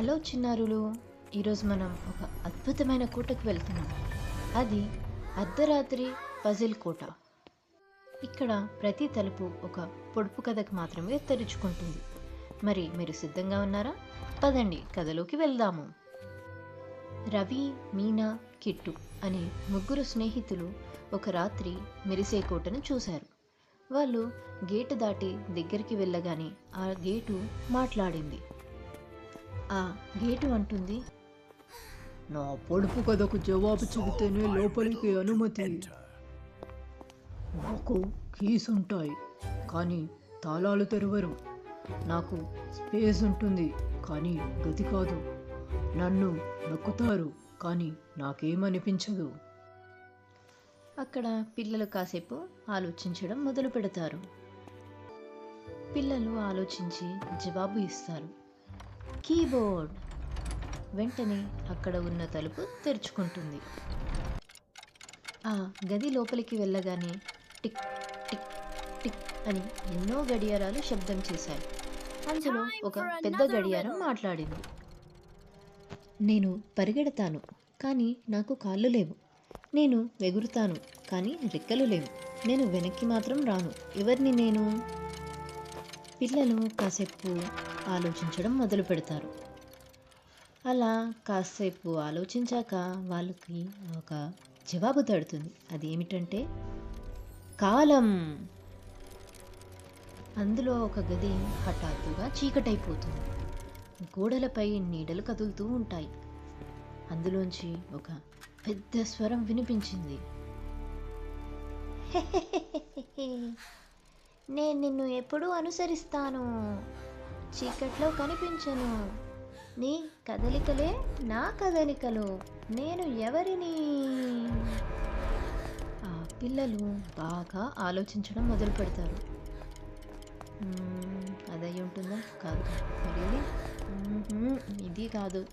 Hello చిన్నారులు. ఈరోజు మనం ఒక అద్భుతమైన కోటకు వెళ్తున్నాం. అది అర్ధరాత్రి పజిల్ కోట. ఇక్కడ ప్రతి తలుపు ఒక పొడుపు కథకు మాత్రమే తెరుచుకుంటుంది. మరి మీరు సిద్ధంగా ఉన్నారా? పదండి కథలోకి వెళ్దాము. రవి మీనా కిట్టు అనే ముగ్గురు స్నేహితులు ఒక రాత్రి మెరిసే కోటను చూశారు. వాళ్ళు గేటు దాటి దగ్గరికి వెళ్ళగానే ఆ గేటు మాట్లాడింది. ఆ గేటు అంటుంది. నా పొడుపు కథకు జవాబు చెబితేనే లోపలికి అనుమతి. నాకు కీస్ ఉంటాయి కానీ తాళాలు తెరవరు. నాకు స్పేస్ ఉంటుంది కానీ గది కాదు. నన్ను నొక్కుతారు కానీ నాకేమనిపించదు. అక్కడ పిల్లలు కాసేపు ఆలోచించడం మొదలు పెడతారు పిల్లలు ఆలోచించి జవాబు ఇస్తారు. కీబోర్డ్. వెంటనే అక్కడ ఉన్న తలుపు తెరుచుకుంటుంది. ఆ గది లోపలికి వెళ్ళగానే టిక్ టిక్ టిక్ అని ఎన్నో గడియారాలు శబ్దం చేశాయి. అందులో ఒక పెద్ద గడియారం మాట్లాడింది. నేను పరిగెడతాను కానీ నాకు కాళ్ళు లేవు. నేను ఎగురుతాను కానీ రెక్కలు లేవు. నేను వెనక్కి మాత్రం రాను. ఎవరిని నేను? పిల్లలు కాసేపు ఆలోచించడం మొదలు పెడతారు. అలా కాసేపు ఆలోచించాక వాళ్ళకి ఒక జవాబు తడుతుంది. అది ఏమిటంటే కాలం. అందులో ఒక గది హఠాత్తుగా చీకటైపోతుంది. గోడలపై నీడలు కదులుతూ ఉంటాయి. అందులోంచి ఒక పెద్ద స్వరం వినిపించింది. నేను నిన్ను ఎప్పుడూ అనుసరిస్తాను. చీకట్లో కనిపించను. నీ కదలికలే నా కదలికలు. నేను ఎవరిని? ఆ పిల్లలు బాగా ఆలోచించడం మొదలు పెడతారు. అదై ఉంటుందా? కాదు. మరి ఇది? ఇది కాదు.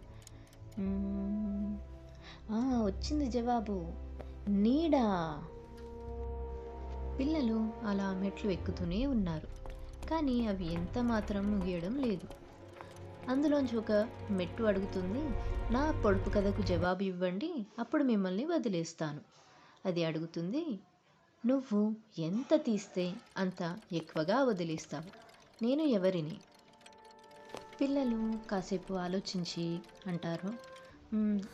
వచ్చింది జవాబు. నీడా. పిల్లలు అలా మెట్లు ఎక్కుతూనే ఉన్నారు. కానీ అవి ఎంత మాత్రం ముగియడం లేదు. అందులోంచి ఒక మెట్టు అడుగుతుంది. నా పొడుపు కథకు జవాబు ఇవ్వండి. అప్పుడు మిమ్మల్ని వదిలేస్తాను. అది అడుగుతుంది నువ్వు ఎంత తీస్తే అంత ఎక్కువగా వదిలేస్తావు? నేను ఎవరిని? పిల్లలు కాసేపు ఆలోచించి అంటారు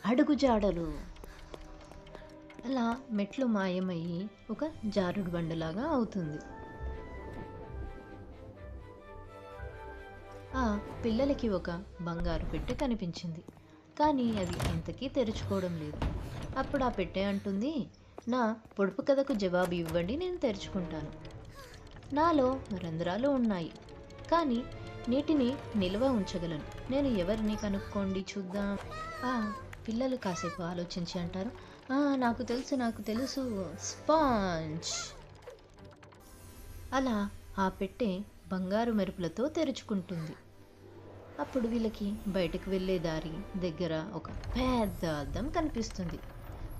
అడుగు జాడలు. అలా మెట్లు మాయమయ్యి ఒక జారుడు బండలాగా అవుతుంది. పిల్లలకి ఒక బంగారు పెట్టె కనిపించింది. కానీ అది ఇంతకీ తెరుచుకోవడం లేదు. అప్పుడు ఆ పెట్టె అంటుంది నా పొడుపు కథకు జవాబు ఇవ్వండి నేను తెరుచుకుంటాను. నాలో రంధ్రాలు ఉన్నాయి. కానీ నీటిని నిల్వ ఉంచగలను. నేను ఎవరిని కనుక్కోండి చూద్దాం. ఆ పిల్లలు కాసేపు ఆలోచించి అంటారు. "ఆ, నాకు తెలుసు నాకు తెలుసు. స్పాంజ్. అలా ఆ పెట్టె బంగారు మెరుపులతో తెరుచుకుంటుంది. అప్పుడు వీళ్ళకి బయటకు వెళ్ళే దారి దగ్గర ఒక పెద్ద అద్దం కనిపిస్తుంది.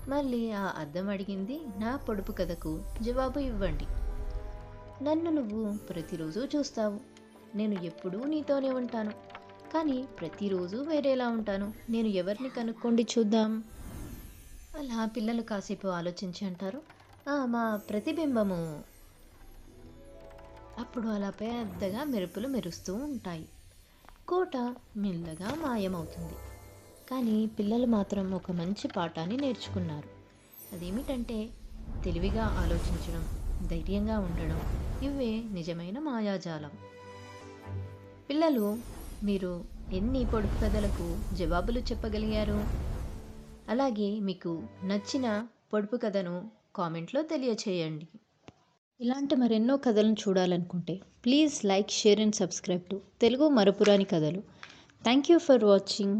మళ్ళీ ఆ అద్దం అడిగింది నా పొడుపు కథకు జవాబు ఇవ్వండి. నన్ను నువ్వు ప్రతిరోజు చూస్తావు. నేను ఎప్పుడూ నీతోనే ఉంటాను. కానీ ప్రతిరోజు వేరేలా ఉంటాను. నేను ఎవరిని కనుక్కోండి చూద్దాం అలా పిల్లలు కాసేపు ఆలోచించి అంటారు. మా ప్రతిబింబము. అప్పుడు అలా పెద్దగా మెరుపులు మెరుస్తూ ఉంటాయి. కోట మెల్లగా మాయమవుతుంది. కానీ పిల్లలు మాత్రం ఒక మంచి పాఠాన్ని నేర్చుకున్నారు. అదేమిటంటే తెలివిగా ఆలోచించడం ధైర్యంగా ఉండడం ఇవే నిజమైన మాయాజాలం. పిల్లలు మీరు ఎన్ని పొడుపు కథలకు జవాబులు చెప్పగలిగారు? అలాగే మీకు నచ్చిన పొడుపు కథను కామెంట్లో తెలియచేయండి. ఇలాంటి మరెన్నో కథలను చూడాలనుకుంటే please like share and subscribe to Telugu మరపురాని కథలు. Thank you for watching